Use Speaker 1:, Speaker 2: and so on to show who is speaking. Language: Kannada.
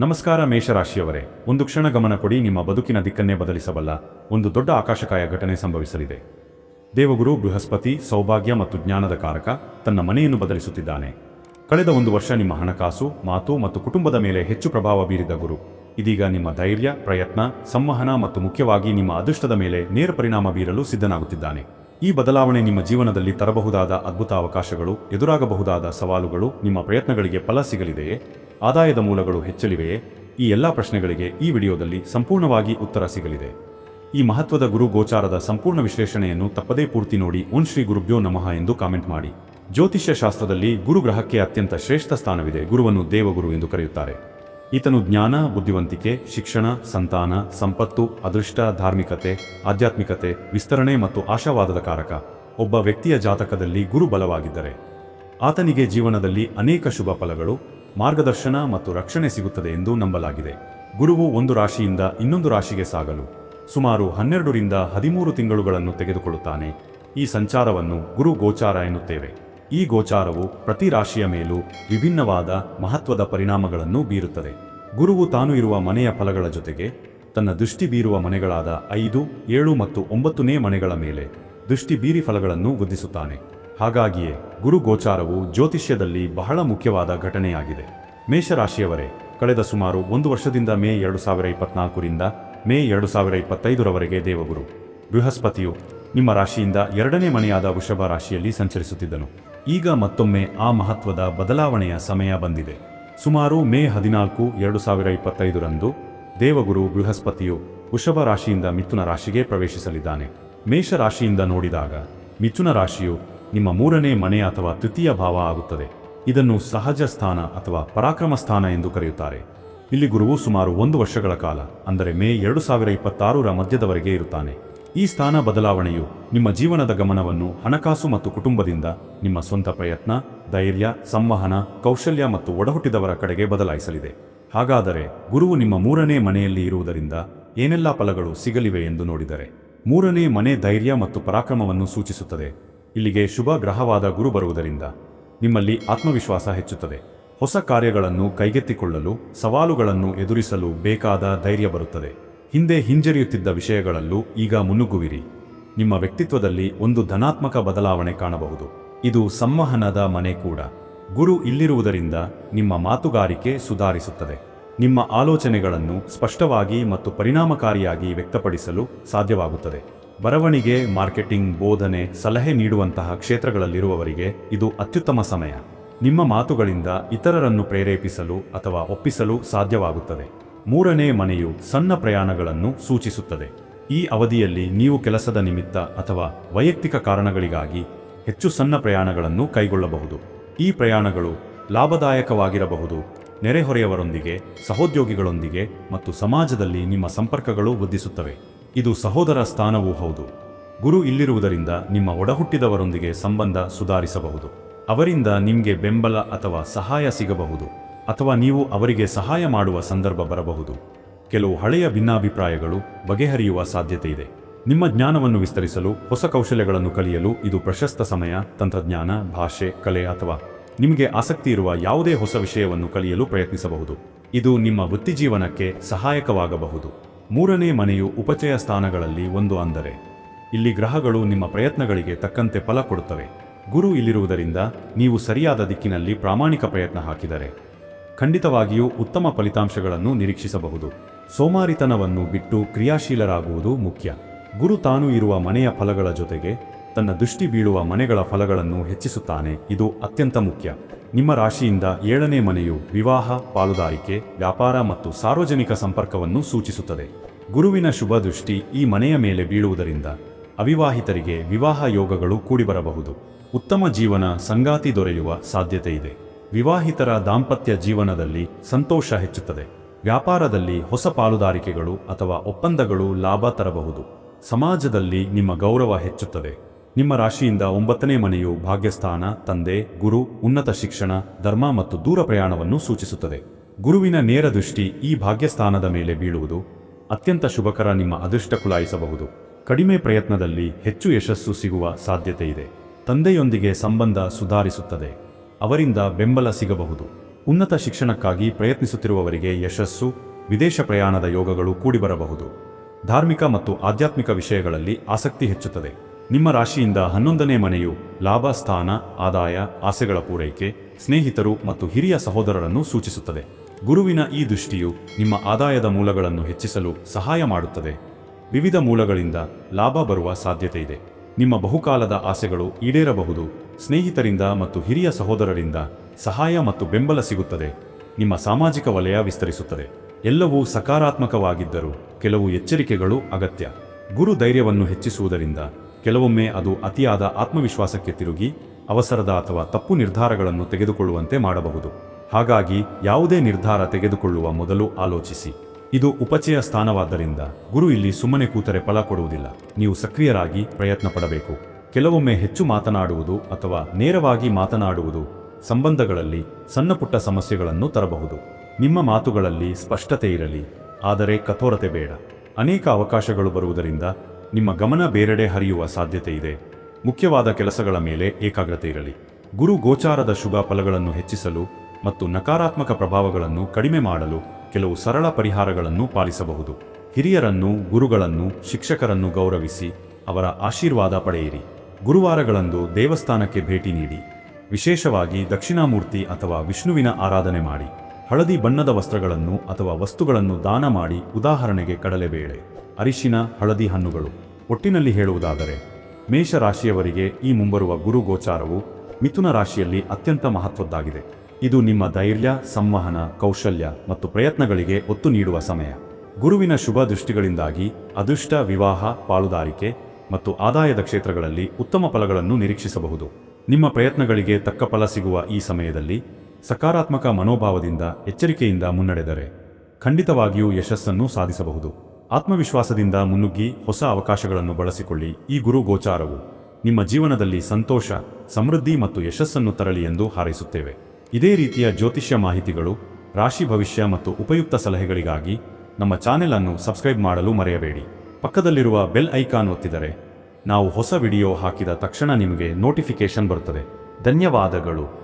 Speaker 1: ನಮಸ್ಕಾರ ಮೇಷರಾಶಿಯವರೇ, ಒಂದು ಕ್ಷಣ ಗಮನ ಕೊಡಿ, ನಿಮ್ಮ ಬದುಕಿನ ದಿಕ್ಕನ್ನೇ ಬದಲಿಸಬಲ್ಲ ಒಂದು ದೊಡ್ಡ ಆಕಾಶಕಾಯ ಘಟನೆ ಸಂಭವಿಸಲಿದೆ. ದೇವಗುರು, ಬೃಹಸ್ಪತಿ, ಸೌಭಾಗ್ಯ ಮತ್ತು ಜ್ಞಾನದ ಕಾರಕ ತನ್ನ ಮನೆಯನ್ನು ಬದಲಿಸುತ್ತಿದ್ದಾನೆ. ಕಳೆದ ಒಂದು ವರ್ಷ ನಿಮ್ಮ ಹಣಕಾಸು, ಮಾತು ಮತ್ತು ಕುಟುಂಬದ ಮೇಲೆ ಹೆಚ್ಚು ಪ್ರಭಾವ ಬೀರಿದ ಗುರು. ಇದೀಗ ನಿಮ್ಮ ಧೈರ್ಯ, ಪ್ರಯತ್ನ, ಸಂವಹನ ಮತ್ತು ಮುಖ್ಯವಾಗಿ ನಿಮ್ಮ ಅದೃಷ್ಟದ ಮೇಲೆ ನೇರ ಪರಿಣಾಮ ಬೀರಲು ಸಿದ್ಧನಾಗುತ್ತಿದ್ದಾನೆ. ಈ ಬದಲಾವಣೆ ನಿಮ್ಮ ಜೀವನದಲ್ಲಿ ತರಬಹುದಾದ ಅದ್ಭುತ ಅವಕಾಶಗಳು ಎದುರಾಗಬಹುದಾದ ಸವಾಲುಗಳು, ನಿಮ್ಮ ಪ್ರಯತ್ನಗಳಿಗೆ ಫಲ ಸಿಗಲಿದೆಯೇ? ಆದಾಯದ ಮೂಲಗಳು ಹೆಚ್ಚಲಿವೆಯೇ? ಈ ಎಲ್ಲ ಪ್ರಶ್ನೆಗಳಿಗೆ ಈ ವಿಡಿಯೋದಲ್ಲಿ ಸಂಪೂರ್ಣವಾಗಿ ಉತ್ತರ ಸಿಗಲಿದೆ. ಈ ಮಹತ್ವದ ಗುರು ಗೋಚಾರದ ಸಂಪೂರ್ಣ ವಿಶ್ಲೇಷಣೆಯನ್ನು ತಪ್ಪದೇ ಪೂರ್ತಿ ನೋಡಿ ಓಂ ಶ್ರೀ ಗುರುಭ್ಯೋ ನಮಃ ಎಂದು ಕಾಮೆಂಟ್ ಮಾಡಿ. ಜ್ಯೋತಿಷ್ಯ ಶಾಸ್ತ್ರದಲ್ಲಿ ಗುರು ಗ್ರಹಕ್ಕೆ ಅತ್ಯಂತ ಶ್ರೇಷ್ಠ ಸ್ಥಾನವಿದೆ ಗುರುವನ್ನು ದೇವಗುರು ಎಂದು ಕರೆಯುತ್ತಾರೆ. ಈತನು ಜ್ಞಾನ, ಬುದ್ಧಿವಂತಿಕೆ, ಶಿಕ್ಷಣ, ಸಂತಾನ, ಸಂಪತ್ತು, ಅದೃಷ್ಟ, ಧಾರ್ಮಿಕತೆ, ಆಧ್ಯಾತ್ಮಿಕತೆ, ವಿಸ್ತರಣೆ ಮತ್ತು ಆಶಾವಾದದ ಕಾರಕ. ಒಬ್ಬ ವ್ಯಕ್ತಿಯ ಜಾತಕದಲ್ಲಿ ಗುರು ಬಲವಾಗಿದ್ದರೆ, ಆತನಿಗೆ ಜೀವನದಲ್ಲಿ ಅನೇಕ ಶುಭ ಫಲಗಳು ಮಾರ್ಗದರ್ಶನ ಮತ್ತು ರಕ್ಷಣೆ ಸಿಗುತ್ತದೆ ಎಂದು ನಂಬಲಾಗಿದೆ. ಗುರುವು ಒಂದು ರಾಶಿಯಿಂದ ಇನ್ನೊಂದು ರಾಶಿಗೆ ಸಾಗಲು ಸುಮಾರು ಹನ್ನೆರಡರಿಂದ ಹದಿಮೂರು ತಿಂಗಳುಗಳನ್ನು ತೆಗೆದುಕೊಳ್ಳುತ್ತಾನೆ. ಈ ಸಂಚಾರವನ್ನು ಗುರು ಗೋಚಾರ ಎನ್ನುತ್ತೇವೆ. ಈ ಗೋಚಾರವು ಪ್ರತಿ ರಾಶಿಯ ಮೇಲೂ ವಿಭಿನ್ನವಾದ ಮಹತ್ವದ ಪರಿಣಾಮಗಳನ್ನು ಬೀರುತ್ತದೆ. ಗುರುವು ತಾನು ಇರುವ ಮನೆಯ ಫಲಗಳ ಜೊತೆಗೆ ತನ್ನ ದೃಷ್ಟಿ ಬೀರುವ ಮನೆಗಳಾದ ಐದು, ಏಳು ಮತ್ತು ಒಂಬತ್ತನೇ ಮನೆಗಳ ಮೇಲೆ ದೃಷ್ಟಿ ಬೀರಿ ಫಲಗಳನ್ನು ವೃದ್ಧಿಸುತ್ತಾನೆ. ಹಾಗಾಗಿಯೇ ಗುರು ಗೋಚಾರವು ಜ್ಯೋತಿಷ್ಯದಲ್ಲಿ ಬಹಳ ಮುಖ್ಯವಾದ ಘಟನೆಯಾಗಿದೆ. ಮೇಷರಾಶಿಯವರೇ, ಕಳೆದ ಸುಮಾರು ಒಂದು ವರ್ಷದಿಂದ ಮೇ ಎರಡು ಸಾವಿರ ಇಪ್ಪತ್ನಾಲ್ಕರಿಂದ ಮೇ ಎರಡು ಸಾವಿರ ಇಪ್ಪತ್ತೈದರವರೆಗೆ ದೇವಗುರು. ಬೃಹಸ್ಪತಿಯು ನಿಮ್ಮ ರಾಶಿಯಿಂದ ಎರಡನೇ ಮನೆಯಾದ ವೃಷಭ ರಾಶಿಯಲ್ಲಿ ಸಂಚರಿಸುತ್ತಿದ್ದನು. ಈಗ ಮತ್ತೊಮ್ಮೆ ಆ ಮಹತ್ವದ ಬದಲಾವಣೆಯ ಸಮಯ ಬಂದಿದೆ. ಸುಮಾರು ಮೇ ಹದಿನಾಲ್ಕು ಎರಡು ಸಾವಿರ ಇಪ್ಪತ್ತೈದರಂದು ದೇವಗುರು ಬೃಹಸ್ಪತಿಯು ವೃಷಭ ರಾಶಿಯಿಂದ ಮಿಥುನ ರಾಶಿಗೆ ಪ್ರವೇಶಿಸಲಿದ್ದಾನೆ. ಮೇಷ ರಾಶಿಯಿಂದ ನೋಡಿದಾಗ ಮಿಥುನ ರಾಶಿಯು ನಿಮ್ಮ ಮೂರನೇ ಮನೆ ಅಥವಾ ತೃತೀಯ ಭಾವ ಆಗುತ್ತದೆ. ಇದನ್ನು ಸಹಜ ಸ್ಥಾನ ಅಥವಾ ಪರಾಕ್ರಮ ಸ್ಥಾನ ಎಂದು ಕರೆಯುತ್ತಾರೆ. ಇಲ್ಲಿ ಗುರುವು ಸುಮಾರು ಒಂದು ವರ್ಷಗಳ ಕಾಲ, ಅಂದರೆ ಮೇ ಎರಡು ಸಾವಿರ ಇಪ್ಪತ್ತಾರರ ಮಧ್ಯದವರೆಗೆ ಇರುತ್ತಾನೆ. ಈ ಸ್ಥಾನ ಬದಲಾವಣೆಯು ನಿಮ್ಮ ಜೀವನದ ಗಮನವನ್ನು ಹಣಕಾಸು ಮತ್ತು ಕುಟುಂಬದಿಂದ, ನಿಮ್ಮ ಸ್ವಂತ ಪ್ರಯತ್ನ, ಧೈರ್ಯ, ಸಂವಹನ, ಕೌಶಲ್ಯ ಮತ್ತು ಒಡಹುಟ್ಟಿದವರ ಕಡೆಗೆ ಬದಲಾಯಿಸಲಿದೆ. ಹಾಗಾದರೆ ಗುರುವು ನಿಮ್ಮ ಮೂರನೇ ಮನೆಯಲ್ಲಿ ಇರುವುದರಿಂದ ಏನೆಲ್ಲ ಫಲಗಳು ಸಿಗಲಿವೆ ಎಂದು ನೋಡಿದರೆ, ಮೂರನೇ ಮನೆ ಧೈರ್ಯ ಮತ್ತು ಪರಾಕ್ರಮವನ್ನು ಸೂಚಿಸುತ್ತದೆ. ಇಲ್ಲಿಗೆ ಶುಭ ಗ್ರಹವಾದ ಗುರು ಬರುವುದರಿಂದ ನಿಮ್ಮಲ್ಲಿ ಆತ್ಮವಿಶ್ವಾಸ ಹೆಚ್ಚುತ್ತದೆ. ಹೊಸ ಕಾರ್ಯಗಳನ್ನು ಕೈಗೆತ್ತಿಕೊಳ್ಳಲು, ಸವಾಲುಗಳನ್ನು ಎದುರಿಸಲು ಬೇಕಾದ ಧೈರ್ಯ ಬರುತ್ತದೆ. ಹಿಂದೆ ಹಿಂಜರಿಯುತ್ತಿದ್ದ ವಿಷಯಗಳಲ್ಲೂ ಈಗ ಮುನ್ನುಗ್ಗುವಿರಿ. ನಿಮ್ಮ ವ್ಯಕ್ತಿತ್ವದಲ್ಲಿ ಒಂದು ಧನಾತ್ಮಕ ಬದಲಾವಣೆ ಕಾಣಬಹುದು. ಇದು ಸಂವಹನದ ಮನೆ ಕೂಡ. ಗುರು ಇಲ್ಲಿರುವುದರಿಂದ ನಿಮ್ಮ ಮಾತುಗಾರಿಕೆ ಸುಧಾರಿಸುತ್ತದೆ. ನಿಮ್ಮ ಆಲೋಚನೆಗಳನ್ನು ಸ್ಪಷ್ಟವಾಗಿ ಮತ್ತು ಪರಿಣಾಮಕಾರಿಯಾಗಿ ವ್ಯಕ್ತಪಡಿಸಲು ಸಾಧ್ಯವಾಗುತ್ತದೆ. ಬರವಣಿಗೆ, ಮಾರ್ಕೆಟಿಂಗ್, ಬೋಧನೆ, ಸಲಹೆ ನೀಡುವಂತಹ ಕ್ಷೇತ್ರಗಳಲ್ಲಿರುವವರಿಗೆ ಇದು ಅತ್ಯುತ್ತಮ ಸಮಯ. ನಿಮ್ಮ ಮಾತುಗಳಿಂದ ಇತರರನ್ನು ಪ್ರೇರೇಪಿಸಲು ಅಥವಾ ಒಪ್ಪಿಸಲು ಸಾಧ್ಯವಾಗುತ್ತದೆ. ಮೂರನೇ ಮನೆಯು ಸಣ್ಣ ಪ್ರಯಾಣಗಳನ್ನು ಸೂಚಿಸುತ್ತದೆ. ಈ ಅವಧಿಯಲ್ಲಿ ನೀವು ಕೆಲಸದ ನಿಮಿತ್ತ ಅಥವಾ ವೈಯಕ್ತಿಕ ಕಾರಣಗಳಿಗಾಗಿ ಹೆಚ್ಚು ಸಣ್ಣ ಪ್ರಯಾಣಗಳನ್ನು ಕೈಗೊಳ್ಳಬಹುದು. ಈ ಪ್ರಯಾಣಗಳು ಲಾಭದಾಯಕವಾಗಿರಬಹುದು. ನೆರೆಹೊರೆಯವರೊಂದಿಗೆ, ಸಹೋದ್ಯೋಗಿಗಳೊಂದಿಗೆ ಮತ್ತು ಸಮಾಜದಲ್ಲಿ ನಿಮ್ಮ ಸಂಪರ್ಕಗಳು ವೃದ್ಧಿಸುತ್ತವೆ. ಇದು ಸಹೋದರ ಸ್ಥಾನವೂ ಹೌದು. ಗುರು ಇಲ್ಲಿರುವುದರಿಂದ ನಿಮ್ಮ ಒಡಹುಟ್ಟಿದವರೊಂದಿಗೆ ಸಂಬಂಧ ಸುಧಾರಿಸಬಹುದು. ಅವರಿಂದ ನಿಮಗೆ ಬೆಂಬಲ ಅಥವಾ ಸಹಾಯ ಸಿಗಬಹುದು. ಅಥವಾ ನೀವು ಅವರಿಗೆ ಸಹಾಯ ಮಾಡುವ ಸಂದರ್ಭ ಬರಬಹುದು. ಕೆಲವು ಹಳೆಯ ಭಿನ್ನಾಭಿಪ್ರಾಯಗಳು ಬಗೆಹರಿಯುವ ಸಾಧ್ಯತೆ ಇದೆ. ನಿಮ್ಮ ಜ್ಞಾನವನ್ನು ವಿಸ್ತರಿಸಲು, ಹೊಸ ಕೌಶಲ್ಯಗಳನ್ನು ಕಲಿಯಲು ಇದು ಪ್ರಶಸ್ತ ಸಮಯ, ತಂತ್ರಜ್ಞಾನ, ಭಾಷೆ, ಕಲೆ ಅಥವಾ ನಿಮಗೆ ಆಸಕ್ತಿ ಇರುವ ಯಾವುದೇ ಹೊಸ ವಿಷಯವನ್ನು ಕಲಿಯಲು ಪ್ರಯತ್ನಿಸಬಹುದು. ಇದು ನಿಮ್ಮ ವೃತ್ತಿಜೀವನಕ್ಕೆ ಸಹಾಯಕವಾಗಬಹುದು. ಮೂರನೇ ಮನೆಯು ಉಪಚಯ ಸ್ಥಾನಗಳಲ್ಲಿ ಒಂದು ಅಂದರೆ, ಇಲ್ಲಿ ಗ್ರಹಗಳು ನಿಮ್ಮ ಪ್ರಯತ್ನಗಳಿಗೆ ತಕ್ಕಂತೆ ಫಲ ಕೊಡುತ್ತವೆ. ಗುರು ಇಲ್ಲಿರುವುದರಿಂದ ನೀವು ಸರಿಯಾದ ದಿಕ್ಕಿನಲ್ಲಿ ಪ್ರಾಮಾಣಿಕ ಪ್ರಯತ್ನ ಹಾಕಿದರೆ, ಖಂಡಿತವಾಗಿಯೂ ಉತ್ತಮ ಫಲಿತಾಂಶಗಳನ್ನು ನಿರೀಕ್ಷಿಸಬಹುದು. ಸೋಮಾರಿತನವನ್ನು ಬಿಟ್ಟು ಕ್ರಿಯಾಶೀಲರಾಗುವುದು ಮುಖ್ಯ. ಗುರು ತಾನು ಇರುವ ಮನೆಯ ಫಲಗಳ ಜೊತೆಗೆ ತನ್ನ ದೃಷ್ಟಿ ಬೀಳುವ ಮನೆಗಳ ಫಲಗಳನ್ನು ಹೆಚ್ಚಿಸುತ್ತಾನೆ, ಇದು ಅತ್ಯಂತ ಮುಖ್ಯ. ನಿಮ್ಮ ರಾಶಿಯಿಂದ ಏಳನೇ ಮನೆಯು ವಿವಾಹ, ಪಾಲುದಾರಿಕೆ, ವ್ಯಾಪಾರ ಮತ್ತು ಸಾರ್ವಜನಿಕ ಸಂಪರ್ಕವನ್ನು ಸೂಚಿಸುತ್ತದೆ. ಗುರುವಿನ ಶುಭ ದೃಷ್ಟಿ ಈ ಮನೆಯ ಮೇಲೆ ಬೀಳುವುದರಿಂದ ಅವಿವಾಹಿತರಿಗೆ ವಿವಾಹ ಯೋಗಗಳು ಕೂಡಿಬರಬಹುದು. ಉತ್ತಮ ಜೀವನ ಸಂಗಾತಿ ದೊರೆಯುವ ಸಾಧ್ಯತೆ ಇದೆ. ವಿವಾಹಿತರ ದಾಂಪತ್ಯ ಜೀವನದಲ್ಲಿ ಸಂತೋಷ ಹೆಚ್ಚುತ್ತದೆ. ವ್ಯಾಪಾರದಲ್ಲಿ ಹೊಸ ಪಾಲುದಾರಿಕೆಗಳು ಅಥವಾ ಒಪ್ಪಂದಗಳು ಲಾಭ ತರಬಹುದು. ಸಮಾಜದಲ್ಲಿ ನಿಮ್ಮ ಗೌರವ ಹೆಚ್ಚುತ್ತದೆ. ನಿಮ್ಮ ರಾಶಿಯಿಂದ ಒಂಬತ್ತನೇ ಮನೆಯು ಭಾಗ್ಯಸ್ಥಾನ, ತಂದೆ, ಗುರು, ಉನ್ನತ ಶಿಕ್ಷಣ, ಧರ್ಮ ಮತ್ತು ದೂರ ಪ್ರಯಾಣವನ್ನು ಸೂಚಿಸುತ್ತದೆ. ಗುರುವಿನ ನೇರ ದೃಷ್ಟಿ ಈ ಭಾಗ್ಯಸ್ಥಾನದ ಮೇಲೆ ಬೀಳುವುದು ಅತ್ಯಂತ ಶುಭಕರ ನಿಮ್ಮ ಅದೃಷ್ಟ ಕುಲಾಯಿಸಬಹುದು. ಕಡಿಮೆ ಪ್ರಯತ್ನದಲ್ಲಿ ಹೆಚ್ಚು ಯಶಸ್ಸು ಸಿಗುವ ಸಾಧ್ಯತೆ ಇದೆ. ತಂದೆಯೊಂದಿಗೆ ಸಂಬಂಧ ಸುಧಾರಿಸುತ್ತದೆ. ಅವರಿಂದ ಬೆಂಬಲ ಸಿಗಬಹುದು. ಉನ್ನತ ಶಿಕ್ಷಣಕ್ಕಾಗಿ ಪ್ರಯತ್ನಿಸುತ್ತಿರುವವರಿಗೆ ಯಶಸ್ಸು, ವಿದೇಶ ಪ್ರಯಾಣದ ಯೋಗಗಳು ಕೂಡಿಬರಬಹುದು. ಧಾರ್ಮಿಕ ಮತ್ತು ಆಧ್ಯಾತ್ಮಿಕ ವಿಷಯಗಳಲ್ಲಿ ಆಸಕ್ತಿ ಹೆಚ್ಚುತ್ತದೆ. ನಿಮ್ಮ ರಾಶಿಯಿಂದ ಹನ್ನೊಂದನೇ ಮನೆಯು ಲಾಭ, ಸ್ಥಾನ, ಆದಾಯ, ಆಸೆಗಳ ಪೂರೈಕೆ, ಸ್ನೇಹಿತರು ಮತ್ತು ಹಿರಿಯ ಸಹೋದರರನ್ನು ಸೂಚಿಸುತ್ತದೆ. ಗುರುವಿನ ಈ ದೃಷ್ಟಿಯು ನಿಮ್ಮ ಆದಾಯದ ಮೂಲಗಳನ್ನು ಹೆಚ್ಚಿಸಲು ಸಹಾಯ ಮಾಡುತ್ತದೆ. ವಿವಿಧ ಮೂಲಗಳಿಂದ ಲಾಭ ಬರುವ ಸಾಧ್ಯತೆ ಇದೆ. ನಿಮ್ಮ ಬಹುಕಾಲದ ಆಸೆಗಳು ಈಡೇರಬಹುದು. ಸ್ನೇಹಿತರಿಂದ ಮತ್ತು ಹಿರಿಯ ಸಹೋದರರಿಂದ ಸಹಾಯ ಮತ್ತು ಬೆಂಬಲ ಸಿಗುತ್ತದೆ. ನಿಮ್ಮ ಸಾಮಾಜಿಕ ವಲಯ ವಿಸ್ತರಿಸುತ್ತದೆ. ಎಲ್ಲವೂ ಸಕಾರಾತ್ಮಕವಾಗಿದ್ದರೂ ಕೆಲವು ಎಚ್ಚರಿಕೆಗಳು ಅಗತ್ಯ. ಗುರು ಧೈರ್ಯವನ್ನು ಹೆಚ್ಚಿಸುವುದರಿಂದ ಕೆಲವೊಮ್ಮೆ ಅದು ಅತಿಯಾದ ಆತ್ಮವಿಶ್ವಾಸಕ್ಕೆ ತಿರುಗಿ, ಅವಸರದ ಅಥವಾ ತಪ್ಪು ನಿರ್ಧಾರಗಳನ್ನು ತೆಗೆದುಕೊಳ್ಳುವಂತೆ ಮಾಡಬಹುದು. ಹಾಗಾಗಿ ಯಾವುದೇ ನಿರ್ಧಾರ ತೆಗೆದುಕೊಳ್ಳುವ ಮೊದಲು ಆಲೋಚಿಸಿ. ಇದು ಉಪಚಯ ಸ್ಥಾನವಾದ್ದರಿಂದ ಗುರು ಇಲ್ಲಿ ಸುಮ್ಮನೆ ಕೂತರೆ ಫಲ ಕೊಡುವುದಿಲ್ಲ. ನೀವು ಸಕ್ರಿಯರಾಗಿ ಪ್ರಯತ್ನ ಪಡಬೇಕು. ಕೆಲವೊಮ್ಮೆ ಹೆಚ್ಚು ಮಾತನಾಡುವುದು ಅಥವಾ ನೇರವಾಗಿ ಮಾತನಾಡುವುದು ಸಂಬಂಧಗಳಲ್ಲಿ ಸಣ್ಣಪುಟ್ಟ ಸಮಸ್ಯೆಗಳನ್ನು ತರಬಹುದು. ನಿಮ್ಮ ಮಾತುಗಳಲ್ಲಿ ಸ್ಪಷ್ಟತೆ ಇರಲಿ, ಆದರೆ ಕಠೋರತೆ ಬೇಡ. ಅನೇಕ ಅವಕಾಶಗಳು ಬರುವುದರಿಂದ ನಿಮ್ಮ ಗಮನ ಬೇರೆಡೆ ಹರಿಯುವ ಸಾಧ್ಯತೆ ಇದೆ. ಮುಖ್ಯವಾದ ಕೆಲಸಗಳ ಮೇಲೆ ಏಕಾಗ್ರತೆ ಇರಲಿ. ಗುರು ಗೋಚಾರದ ಶುಭ ಫಲಗಳನ್ನು ಹೆಚ್ಚಿಸಲು ಮತ್ತು ನಕಾರಾತ್ಮಕ ಪ್ರಭಾವಗಳನ್ನು ಕಡಿಮೆ ಮಾಡಲು ಕೆಲವು ಸರಳ ಪರಿಹಾರಗಳನ್ನು ಪಾಲಿಸಬಹುದು. ಹಿರಿಯರನ್ನು, ಗುರುಗಳನ್ನು, ಶಿಕ್ಷಕರನ್ನು ಗೌರವಿಸಿ ಅವರ ಆಶೀರ್ವಾದ ಪಡೆಯಿರಿ. ಗುರುವಾರಗಳಂದು ದೇವಸ್ಥಾನಕ್ಕೆ ಭೇಟಿ ನೀಡಿ. ವಿಶೇಷವಾಗಿ ದಕ್ಷಿಣಾಮೂರ್ತಿ ಅಥವಾ ವಿಷ್ಣುವಿನ ಆರಾಧನೆ ಮಾಡಿ. ಹಳದಿ ಬಣ್ಣದ ವಸ್ತ್ರಗಳನ್ನು ಅಥವಾ ವಸ್ತುಗಳನ್ನು ದಾನ ಮಾಡಿ ಉದಾಹರಣೆಗೆ ಕಡಲೆಬೇಳೆ, ಅರಿಶಿನ, ಹಳದಿ ಹಣ್ಣುಗಳು. ಒಟ್ಟಿನಲ್ಲಿ ಹೇಳುವುದಾದರೆ ಮೇಷ ರಾಶಿಯವರಿಗೆ ಈ ಮುಂಬರುವ ಗುರು ಗೋಚಾರವು ಮಿಥುನ ರಾಶಿಯಲ್ಲಿ ಅತ್ಯಂತ ಮಹತ್ವದ್ದಾಗಿದೆ. ಇದು ನಿಮ್ಮ ಧೈರ್ಯ, ಸಂವಹನ, ಕೌಶಲ್ಯ ಮತ್ತು ಪ್ರಯತ್ನಗಳಿಗೆ ಒತ್ತು ನೀಡುವ ಸಮಯ. ಗುರುವಿನ ಶುಭ ದೃಷ್ಟಿಗಳಿಂದಾಗಿ ಅದೃಷ್ಟ, ವಿವಾಹ, ಪಾಲುದಾರಿಕೆ ಮತ್ತು ಆದಾಯದ ಕ್ಷೇತ್ರಗಳಲ್ಲಿ ಉತ್ತಮ ಫಲಗಳನ್ನು ನಿರೀಕ್ಷಿಸಬಹುದು. ನಿಮ್ಮ ಪ್ರಯತ್ನಗಳಿಗೆ ತಕ್ಕ ಫಲ ಸಿಗುವ ಈ ಸಮಯದಲ್ಲಿ ಸಕಾರಾತ್ಮಕ ಮನೋಭಾವದಿಂದ ಎಚ್ಚರಿಕೆಯಿಂದ ಮುನ್ನಡೆದರೆ ಖಂಡಿತವಾಗಿಯೂ ಯಶಸ್ಸನ್ನು ಸಾಧಿಸಬಹುದು. ಆತ್ಮವಿಶ್ವಾಸದಿಂದ ಮುನ್ನುಗ್ಗಿ ಹೊಸ ಅವಕಾಶಗಳನ್ನು ಬಳಸಿಕೊಳ್ಳಿ. ಈ ಗುರು ಗೋಚಾರವು ನಿಮ್ಮ ಜೀವನದಲ್ಲಿ ಸಂತೋಷ, ಸಮೃದ್ಧಿ ಮತ್ತು ಯಶಸ್ಸನ್ನು ತರಲಿ ಎಂದು ಹಾರೈಸುತ್ತೇವೆ. ಇದೇ ರೀತಿಯ ಜ್ಯೋತಿಷ್ಯ ಮಾಹಿತಿಗಳು, ರಾಶಿ ಭವಿಷ್ಯ ಮತ್ತು ಉಪಯುಕ್ತ ಸಲಹೆಗಳಿಗಾಗಿ ನಮ್ಮ ಚಾನೆಲ್ ಅನ್ನು ಸಬ್ಸ್ಕ್ರೈಬ್ ಮಾಡಲು ಮರೆಯಬೇಡಿ. ಪಕ್ಕದಲ್ಲಿರುವ ಬೆಲ್ ಐಕಾನ್ ಒತ್ತಿದರೆ ನಾವು ಹೊಸ ವಿಡಿಯೋ ಹಾಕಿದ ತಕ್ಷಣ ನಿಮಗೆ ನೋಟಿಫಿಕೇಶನ್ ಬರುತ್ತದೆ. ಧನ್ಯವಾದಗಳು.